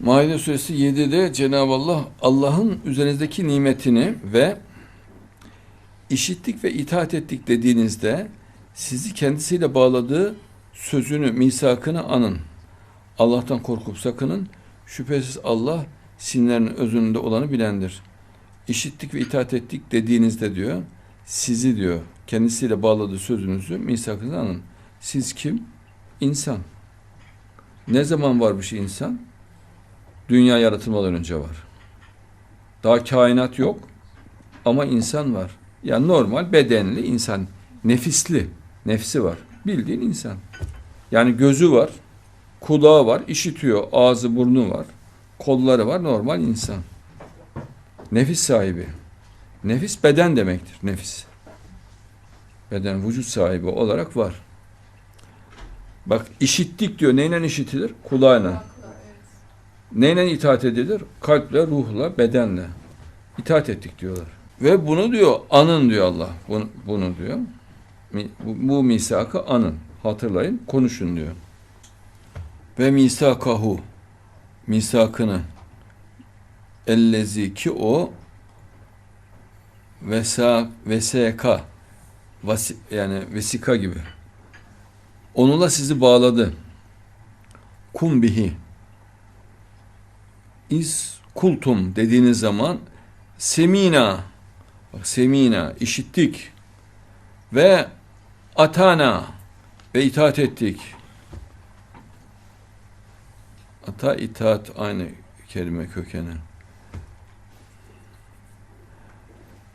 Maide suresi 7'de Cenab-ı Allah Allah'ın üzerinizdeki nimetini ve işittik ve itaat ettik dediğinizde sizi kendisiyle bağladığı sözünü, misakını anın. Allah'tan korkup sakının. Şüphesiz Allah sinirlerin özünde olanı bilendir. İşittik ve itaat ettik dediğinizde diyor, sizi diyor, kendisiyle bağladığı sözünüzü, misakını anın. Siz kim? İnsan. Ne zaman varmış insan? Dünya yaratılmadan önce var. Daha kainat yok ama insan var. Yani normal bedenli insan, nefisli, nefsi var. Bildiğin insan. Yani gözü var, kulağı var, işitiyor, ağzı burnu var, kolları var, normal insan. Nefis sahibi. Nefis beden demektir, nefis. Beden vücut sahibi olarak var. Bak işittik diyor. Neyle işitilir? Kulağıyla. Neyle itaat edilir? Kalple, ruhla, bedenle. İtaat ettik diyorlar. Ve bunu diyor, anın diyor Allah. Bunu, bunu diyor. Bu, bu misakı anın. Hatırlayın, konuşun diyor. Ve misakahu. Misakını. Ellezi ki o vesa veseka vasi, yani vesika gibi. Onunla sizi bağladı. Kum bihi. İz kultum dediğiniz zaman semina bak semina işittik ve atana ve itaat ettik. Ata itaat aynı kelime kökeni.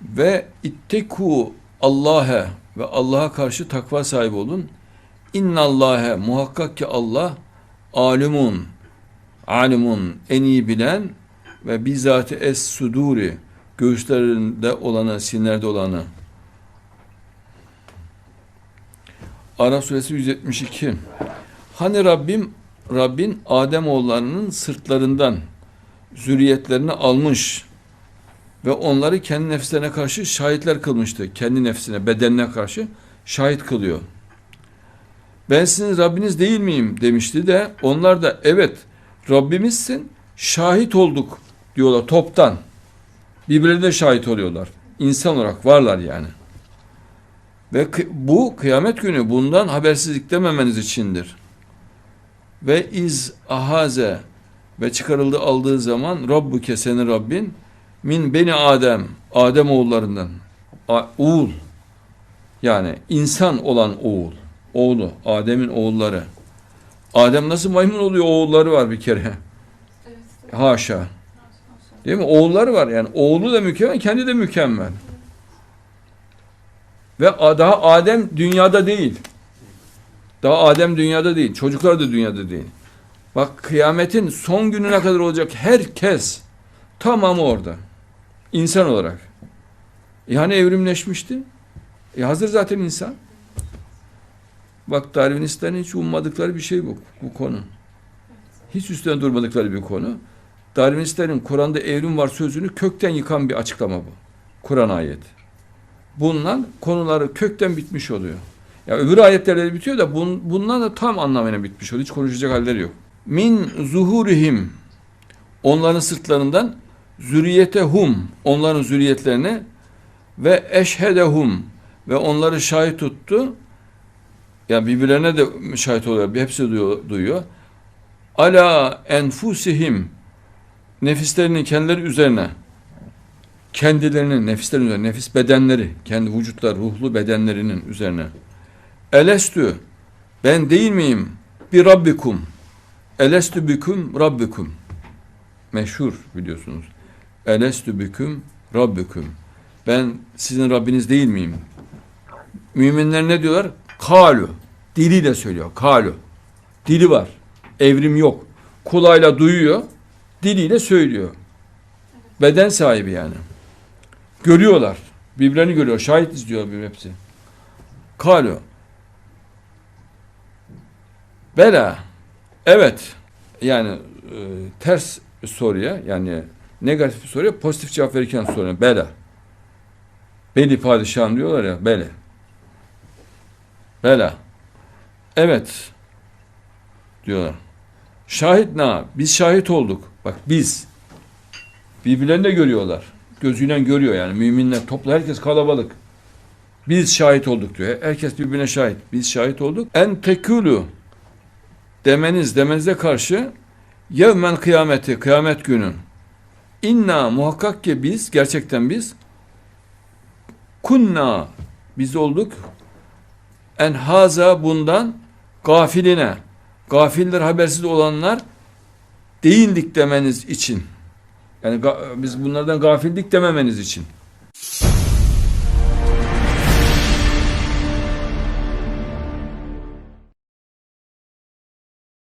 Ve itteku Allah'a ve Allah'a karşı takva sahibi olun. İnnallâhe muhakkak ki Allah alimun alimun en iyi bilen ve bizzati es suduri göğüslerinde olanı, sinirlerde olanı. Araf suresi 172. Hani Rabbim Rabbin Adem oğullarının sırtlarından zürriyetlerini almış ve onları kendi nefslerine karşı şahitler kılmıştı. Kendi nefsine, bedenine karşı şahit kılıyor. Ben sizin Rabbiniz değil miyim demişti de onlar da evet Rabbimizsin şahit olduk diyorlar toptan. Birbirlerine şahit oluyorlar. İnsan olarak varlar yani. Ve bu kıyamet günü bundan habersizlik dememeniz içindir. Ve iz ahaze ve çıkarıldı aldığı zaman Rabbuke senin Rabbin min beni Adem Adem oğullarından oğul yani insan olan oğul oğlu Adem'in oğulları Adem nasıl maymun oluyor? Oğulları var bir kere. Haşa. Değil mi? Oğulları var yani. Oğlu da mükemmel kendi de mükemmel. Ve daha Adem dünyada değil. Daha Adem dünyada değil. Çocuklar da dünyada değil. Bak kıyametin son gününe kadar olacak herkes tamamı orada. İnsan olarak. E hani evrimleşmişti. E hazır zaten insan Bak Darwinistlerin hiç ummadıkları bir şey bu, bu konu. Hiç üstüne durmadıkları bir konu. Darwinistlerin Kur'an'da evrim var sözünü kökten yıkan bir açıklama bu. Kur'an ayeti. Bundan konuları kökten bitmiş oluyor. Ya öbür ayetlerle bitiyor da bun, bundan da tam anlamıyla bitmiş oluyor. Hiç konuşacak halleri yok. Min zuhurihim onların sırtlarından zürriyetehum onların zürriyetlerine ve eşhedehum ve onları şahit tuttu yani birbirlerine de şahit oluyor. Hepsi duyuyor. duyuyor. Ala enfusihim nefislerinin kendileri üzerine kendilerinin nefislerinin üzerine nefis bedenleri kendi vücutlar ruhlu bedenlerinin üzerine. Elestü ben değil miyim? Bir rabbikum. Elestü büküm rabbikum. Meşhur biliyorsunuz. Elestü büküm rabbikum. Ben sizin Rabbiniz değil miyim? Müminler ne diyorlar Kalu. Diliyle söylüyor. Kalu. Dili var. Evrim yok. Kulağıyla duyuyor. Diliyle söylüyor. Beden sahibi yani. Görüyorlar. Birbirlerini görüyor. Şahit izliyor bir hepsi. Kalu. Bela. Evet. Yani e, ters soruya yani negatif soruya pozitif cevap verirken soruyor. Bela. Beli padişahım diyorlar ya. Bela. Bela. Evet. Diyorlar. Şahit na. Biz şahit olduk. Bak biz birbirlerini de görüyorlar. Gözüyle görüyor yani müminler toplu herkes kalabalık. Biz şahit olduk diyor. Herkes birbirine şahit. Biz şahit olduk. En tekulu demeniz demenize karşı yevmen kıyameti kıyamet günü inna muhakkak ki biz gerçekten biz kunna biz olduk en haza bundan gafiline. Gafiller habersiz olanlar değildik demeniz için. Yani biz bunlardan gafildik dememeniz için